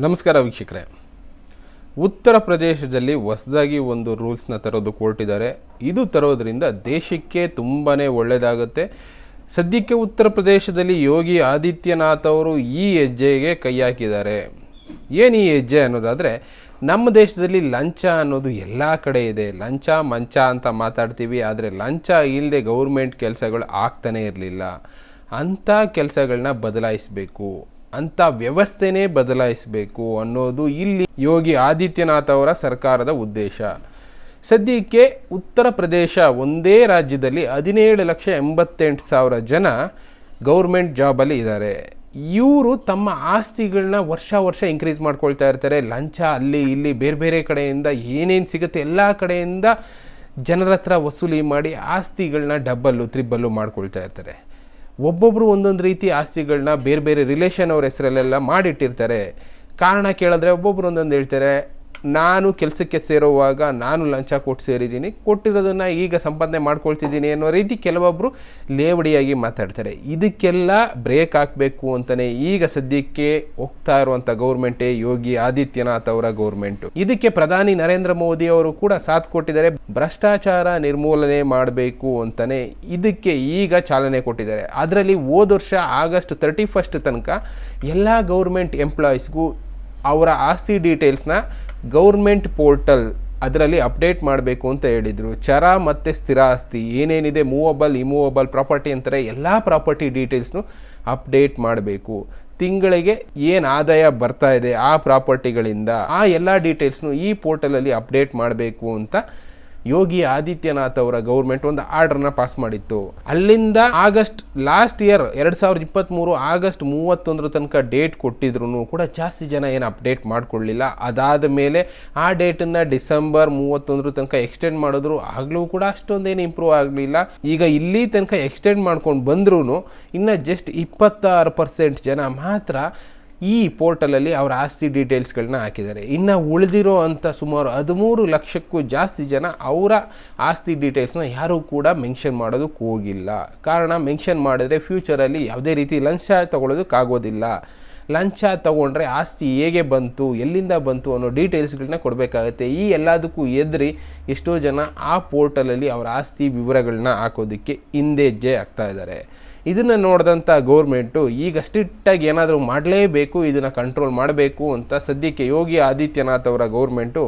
ನಮಸ್ಕಾರ ವೀಕ್ಷಕರೇ. ಉತ್ತರ ಪ್ರದೇಶದಲ್ಲಿ ಹೊಸದಾಗಿ ಒಂದು ರೂಲ್ಸ್ನ ತರೋದು ಕೋರ್ಟಿದ್ದಾರೆ ಇದು ತರೋದ್ರಿಂದ ದೇಶಕ್ಕೆ ತುಂಬಾ ಒಳ್ಳೆಯದಾಗುತ್ತೆ ಸದ್ಯಕ್ಕೆ ಉತ್ತರ ಪ್ರದೇಶದಲ್ಲಿ ಯೋಗಿ ಆದಿತ್ಯನಾಥ್ ಅವರು ಈ ಹೆಜ್ಜೆಗೆ ಕೈ ಹಾಕಿದ್ದಾರೆ. ಏನು ಈ ಹೆಜ್ಜೆ ಅನ್ನೋದಾದರೆ, ನಮ್ಮ ದೇಶದಲ್ಲಿ ಲಂಚ ಅನ್ನೋದು ಎಲ್ಲ ಕಡೆ ಇದೆ. ಲಂಚ, ಮಂಚ ಅಂತ ಮಾತಾಡ್ತೀವಿ, ಆದರೆ ಲಂಚ ಇಲ್ಲದೆ ಗೌರ್ಮೆಂಟ್ ಕೆಲಸಗಳು ಆಗ್ತಾನೇ ಇರಲಿಲ್ಲ. ಅಂಥ ಕೆಲಸಗಳನ್ನ ಬದಲಾಯಿಸಬೇಕು. ಅಂಥ ವ್ಯವಸ್ಥೆನೇ ಬದಲಾಯಿಸಬೇಕು ಅನ್ನೋದು ಇಲ್ಲಿ ಯೋಗಿ ಆದಿತ್ಯನಾಥ್ ಅವರ ಸರ್ಕಾರದ ಉದ್ದೇಶ. ಸದ್ಯಕ್ಕೆ ಉತ್ತರ ಪ್ರದೇಶ ಒಂದೇ ರಾಜ್ಯದಲ್ಲಿ ಹದಿನೇಳು ಲಕ್ಷ ಎಂಬತ್ತೆಂಟು ಸಾವಿರ ಜನ ಗೌರ್ಮೆಂಟ್ ಜಾಬಲ್ಲಿ ಇದ್ದಾರೆ. ಇವರು ತಮ್ಮ ಆಸ್ತಿಗಳನ್ನ ವರ್ಷ ವರ್ಷ ಇನ್ಕ್ರೀಸ್ ಮಾಡ್ಕೊಳ್ತಾ ಇರ್ತಾರೆ. ಲಂಚ ಅಲ್ಲಿ ಇಲ್ಲಿ ಬೇರೆ ಬೇರೆ ಕಡೆಯಿಂದ ಏನೇನು ಸಿಗುತ್ತೆ ಎಲ್ಲ ಕಡೆಯಿಂದ ಜನರ ಹತ್ರ ವಸೂಲಿ ಮಾಡಿ ಆಸ್ತಿಗಳನ್ನ ಡಬ್ಬಲ್ಲು ತ್ರಿಬ್ಬಲ್ಲು ಮಾಡ್ಕೊಳ್ತಾ ಇರ್ತಾರೆ. ಒಬ್ಬೊಬ್ಬರು ಒಂದೊಂದು ರೀತಿ ಆಸ್ತಿಗಳನ್ನ ಬೇರೆ ಬೇರೆ ರಿಲೇಷನ್ ಅವ್ರ ಹೆಸರಲ್ಲೆಲ್ಲ ಮಾಡಿಟ್ಟಿರ್ತಾರೆ. ಕಾರಣ ಕೇಳಿದ್ರೆ ಒಬ್ಬೊಬ್ರು ಒಂದೊಂದು ಹೇಳ್ತಾರೆ ನಾನು ಕೆಲಸಕ್ಕೆ ಸೇರುವಾಗ ನಾನು ಲಂಚ ಕೊಟ್ಟು ಸೇರಿದ್ದೀನಿ. ಕೊಟ್ಟಿರೋದನ್ನು ಈಗ ಸಂಪಾದನೆ ಮಾಡ್ಕೊಳ್ತಿದ್ದೀನಿ ಅನ್ನೋ ರೀತಿ ಕೆಲವೊಬ್ಬರು ಲೇವಡಿಯಾಗಿ ಮಾತಾಡ್ತಾರೆ. ಇದಕ್ಕೆಲ್ಲ ಬ್ರೇಕ್ ಹಾಕಬೇಕು ಅಂತಲೇ ಈಗ ಸದ್ಯಕ್ಕೆ ಹೋಗ್ತಾ ಇರುವಂಥ ಗೌರ್ಮೆಂಟೇ ಯೋಗಿ ಆದಿತ್ಯನಾಥ್ ಅವರ ಗೌರ್ಮೆಂಟು. ಇದಕ್ಕೆ ಪ್ರಧಾನಿ ನರೇಂದ್ರ ಮೋದಿ ಅವರು ಕೂಡ ಸಾಥ್ ಕೊಟ್ಟಿದ್ದಾರೆ. ಭ್ರಷ್ಟಾಚಾರ ನಿರ್ಮೂಲನೆ ಮಾಡಬೇಕು ಅಂತಲೇ ಇದಕ್ಕೆ ಈಗ ಚಾಲನೆ ಕೊಟ್ಟಿದ್ದಾರೆ. ಅದರಲ್ಲಿ ಹೋದ ವರ್ಷ ಆಗಸ್ಟ್ ತರ್ಟಿ ಫಸ್ಟ್ ತನಕ ಎಲ್ಲ ಗೌರ್ಮೆಂಟ್ ಎಂಪ್ಲಾಯೀಸ್ಗೂ ಅವರ ಆಸ್ತಿ ಡೀಟೇಲ್ಸ್ನ ಗೌರ್ಮೆಂಟ್ ಪೋರ್ಟಲ್ ಅದರಲ್ಲಿ ಅಪ್ಡೇಟ್ ಮಾಡಬೇಕು ಅಂತ ಹೇಳಿದರು. ಚರ ಮತ್ತು ಸ್ಥಿರ ಆಸ್ತಿ, ಏನೇನಿದೆ ಮೂವಬಲ್, ಇಮೂವಬಲ್, ಪ್ರಾಪರ್ಟಿ ಅಂತಾರೆ ಎಲ್ಲ ಪ್ರಾಪರ್ಟಿ ಡೀಟೇಲ್ಸ್ನು ಅಪ್ಡೇಟ್ ಮಾಡಬೇಕು. ತಿಂಗಳಿಗೆ ಏನು ಆದಾಯ ಬರ್ತಾ ಇದೆ ಆ ಪ್ರಾಪರ್ಟಿಗಳಿಂದ ಆ ಎಲ್ಲ ಡೀಟೇಲ್ಸ್ನು ಈ ಪೋರ್ಟಲಲ್ಲಿ ಅಪ್ಡೇಟ್ ಮಾಡಬೇಕು ಅಂತ ಯೋಗಿ ಆದಿತ್ಯನಾಥ್ ಅವರ ಗೌರ್ಮೆಂಟ್ ಒಂದು ಆರ್ಡರ್ನ ಪಾಸ್ ಮಾಡಿತ್ತು. ಅಲ್ಲಿಂದ ಆಗಸ್ಟ್ ಲಾಸ್ಟ್ ಇಯರ್ ಎರಡು ಸಾವಿರದ ಇಪ್ಪತ್ತ್ಮೂರು ಆಗಸ್ಟ್ ಮೂವತ್ತೊಂದರ ತನಕ ಡೇಟ್ ಕೊಟ್ಟಿದ್ರು ಕೂಡ ಜಾಸ್ತಿ ಜನ ಏನು ಅಪ್ಡೇಟ್ ಮಾಡ್ಕೊಳ್ಳಿಲ್ಲ. ಅದಾದ ಮೇಲೆ ಆ ಡೇಟನ್ನು ಡಿಸೆಂಬರ್ ಮೂವತ್ತೊಂದರ ತನಕ ಎಕ್ಸ್ಟೆಂಡ್ ಮಾಡಿದ್ರು. ಆಗಲೂ ಕೂಡ ಅಷ್ಟೊಂದೇನು ಇಂಪ್ರೂವ್ ಆಗಲಿಲ್ಲ. ಈಗ ಇಲ್ಲಿ ತನಕ ಎಕ್ಸ್ಟೆಂಡ್ ಮಾಡ್ಕೊಂಡು ಬಂದ್ರೂ ಇನ್ನು ಜಸ್ಟ್ ಇಪ್ಪತ್ತಾರು ಪರ್ಸೆಂಟ್ ಜನ ಮಾತ್ರ ಈ ಪೋರ್ಟಲಲ್ಲಿ ಅವರ ಆಸ್ತಿ ಡೀಟೇಲ್ಸ್ಗಳನ್ನ ಹಾಕಿದ್ದಾರೆ. ಇನ್ನು ಉಳಿದಿರೋ ಅಂಥ ಸುಮಾರು ಹದಿಮೂರು ಲಕ್ಷಕ್ಕೂ ಜಾಸ್ತಿ ಜನ ಅವರ ಆಸ್ತಿ ಡೀಟೇಲ್ಸ್ನ ಯಾರೂ ಕೂಡ ಮೆನ್ಷನ್ ಮಾಡೋದಕ್ಕೆ ಹೋಗಿಲ್ಲ. ಕಾರಣ ಮೆನ್ಷನ್ ಮಾಡಿದ್ರೆ ಫ್ಯೂಚರಲ್ಲಿ ಯಾವುದೇ ರೀತಿ ಲಂಚ ತಗೊಳ್ಳೋದಕ್ಕಾಗೋದಿಲ್ಲ ಲಂಚ ತಗೊಂಡ್ರೆ ಆಸ್ತಿ ಹೇಗೆ ಬಂತು, ಎಲ್ಲಿಂದ ಬಂತು ಅನ್ನೋ ಡೀಟೇಲ್ಸ್ಗಳನ್ನ ಕೊಡಬೇಕಾಗುತ್ತೆ. ಈ ಎಲ್ಲದಕ್ಕೂ ಎದ್ರಿ ಎಷ್ಟೋ ಜನ ಆ ಪೋರ್ಟಲಲ್ಲಿ ಅವರ ಆಸ್ತಿ ವಿವರಗಳನ್ನ ಹಾಕೋದಕ್ಕೆ ಹಿಂದೆ ಹೆಜ್ಜೆ ಆಗ್ತಾ ಇದ್ದಾರೆ. ಇದನ್ನು ನೋಡಿದಂಥ ಗೌರ್ಮೆಂಟು ಈಗ ಸ್ಟ್ರಿಕ್ಟಾಗಿ ಏನಾದರೂ ಮಾಡಲೇಬೇಕು, ಇದನ್ನು ಕಂಟ್ರೋಲ್ ಮಾಡಬೇಕು ಅಂತ ಸದ್ಯಕ್ಕೆ ಯೋಗಿ ಆದಿತ್ಯನಾಥ್ ಅವರ ಗೌರ್ಮೆಂಟು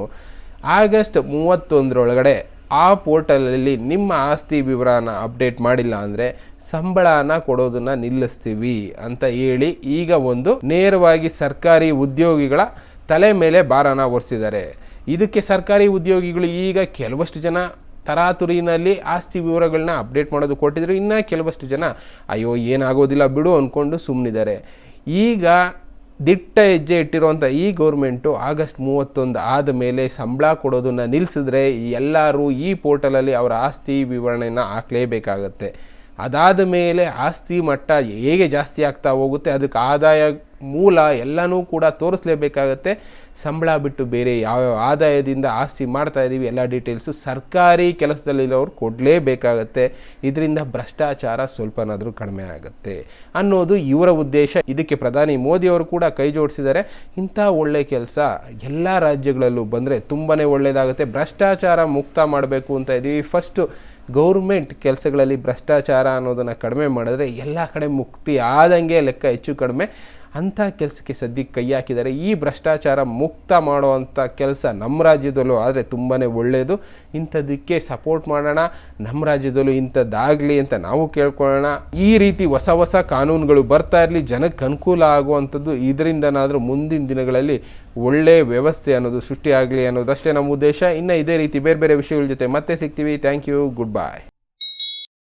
ಆಗಸ್ಟ್ ಮೂವತ್ತೊಂದರೊಳಗಡೆ ಆ ಪೋರ್ಟಲಲ್ಲಿ ನಿಮ್ಮ ಆಸ್ತಿ ವಿವರನ ಅಪ್ಡೇಟ್ ಮಾಡಿಲ್ಲ ಅಂದರೆ ಸಂಬಳನ ಕೊಡೋದನ್ನು ನಿಲ್ಲಿಸ್ತೀವಿ ಅಂತ ಹೇಳಿ ಈಗ ಒಂದು ನೇರವಾಗಿ ಸರ್ಕಾರಿ ಉದ್ಯೋಗಿಗಳ ತಲೆ ಮೇಲೆ ಭಾರನ ಒರೆಸಿದ್ದಾರೆ. ಇದಕ್ಕೆ ಸರ್ಕಾರಿ ಉದ್ಯೋಗಿಗಳು ಈಗ ಕೆಲವಷ್ಟು ಜನ ತರಾತುರಿನಲ್ಲಿ ಆಸ್ತಿ ವಿವರಗಳನ್ನ ಅಪ್ಡೇಟ್ ಮಾಡೋದು ಕೊಟ್ಟಿದ್ರು. ಇನ್ನೂ ಕೆಲವಷ್ಟು ಜನ, ಅಯ್ಯೋ, ಏನಾಗೋದಿಲ್ಲ ಬಿಡು ಅಂದ್ಕೊಂಡು ಸುಮ್ಮನಿದ್ದಾರೆ ಈಗ ದಿಟ್ಟ ಹೆಜ್ಜೆ ಇಟ್ಟಿರುವಂಥ ಈ ಗೌರ್ಮೆಂಟು ಆಗಸ್ಟ್ ಮೂವತ್ತೊಂದು ಆದ ಮೇಲೆ ಸಂಬಳ ಕೊಡೋದನ್ನು ನಿಲ್ಲಿಸಿದ್ರೆ ಎಲ್ಲರೂ ಈ ಪೋರ್ಟಲಲ್ಲಿ ಅವರ ಆಸ್ತಿ ವಿವರಣೆಯನ್ನು ಹಾಕಲೇಬೇಕಾಗತ್ತೆ. ಅದಾದ ಮೇಲೆ ಆಸ್ತಿ ಮಟ್ಟ ಹೇಗೆ ಜಾಸ್ತಿ ಆಗ್ತಾ ಹೋಗುತ್ತೆ, ಅದಕ್ಕೆ ಆದಾಯ ಮೂಲ ಎಲ್ಲನೂ ಕೂಡ ತೋರಿಸ್ಲೇಬೇಕಾಗತ್ತೆ. ಸಂಬಳ ಬಿಟ್ಟು ಬೇರೆ ಯಾವ ಆದಾಯದಿಂದ ಆಸ್ತಿ ಮಾಡ್ತಾ ಇದ್ದೀವಿ ಎಲ್ಲ ಡೀಟೇಲ್ಸು ಸರ್ಕಾರಿ ಕೆಲಸದಲ್ಲಿರೋರು ಕೊಡಲೇಬೇಕಾಗತ್ತೆ. ಇದರಿಂದ ಭ್ರಷ್ಟಾಚಾರ ಸ್ವಲ್ಪನಾದರೂ ಕಡಿಮೆ ಆಗುತ್ತೆ ಅನ್ನೋದು ಇವರ ಉದ್ದೇಶ. ಇದಕ್ಕೆ ಪ್ರಧಾನಿ ಮೋದಿಯವರು ಕೂಡ ಕೈ ಜೋಡಿಸಿದ್ದಾರೆ. ಇಂಥ ಒಳ್ಳೆ ಕೆಲಸ ಎಲ್ಲ ರಾಜ್ಯಗಳಲ್ಲೂ ಬಂದರೆ ತುಂಬಾ ಒಳ್ಳೆಯದಾಗುತ್ತೆ ಭ್ರಷ್ಟಾಚಾರ ಮುಕ್ತ ಮಾಡಬೇಕು ಅಂತ ಇದ್ದೀವಿ ಫಸ್ಟು ಗೌರ್ಮೆಂಟ್ ಕೆಲಸಗಳಲ್ಲಿ ಭ್ರಷ್ಟಾಚಾರ ಅನ್ನೋದನ್ನು ಕಡಿಮೆ ಮಾಡಿದ್ರೆ ಎಲ್ಲ ಕಡೆ ಮುಕ್ತಿ ಆದಂಗೆ ಲೆಕ್ಕ ಹೆಚ್ಚು ಕಡಿಮೆ. ಅಂಥ ಕೆಲಸಕ್ಕೆ ಸದ್ಯಕ್ಕೆ ಕೈ ಹಾಕಿದ್ದಾರೆ ಈ ಭ್ರಷ್ಟಾಚಾರ ಮುಕ್ತ ಮಾಡುವಂಥ ಕೆಲಸ ನಮ್ಮ ರಾಜ್ಯದಲ್ಲೂ ಆದರೆ ತುಂಬಾ ಒಳ್ಳೆಯದು. ಇಂಥದಕ್ಕೆ ಸಪೋರ್ಟ್ ಮಾಡೋಣ, ನಮ್ಮ ರಾಜ್ಯದಲ್ಲೂ ಇಂಥದ್ದಾಗಲಿ ಅಂತ ನಾವು ಕೇಳ್ಕೊಳ್ಳೋಣ. ಈ ರೀತಿ ಹೊಸ ಹೊಸ ಕಾನೂನುಗಳು ಬರ್ತಾ ಇರಲಿ, ಜನಕ್ಕೆ ಅನುಕೂಲ ಆಗುವಂಥದ್ದು ಇದರಿಂದನಾದರೂ ಮುಂದಿನ ದಿನಗಳಲ್ಲಿ ಒಳ್ಳೆಯ ವ್ಯವಸ್ಥೆ ಅನ್ನೋದು ಸೃಷ್ಟಿಯಾಗಲಿ ಅನ್ನೋದಷ್ಟೇ ನಮ್ಮ ಉದ್ದೇಶ. ಇನ್ನು ಇದೇ ರೀತಿ ಬೇರೆ ಬೇರೆ ವಿಷಯಗಳ ಜೊತೆ ಮತ್ತೆ ಸಿಗ್ತೀವಿ. Thank you good bye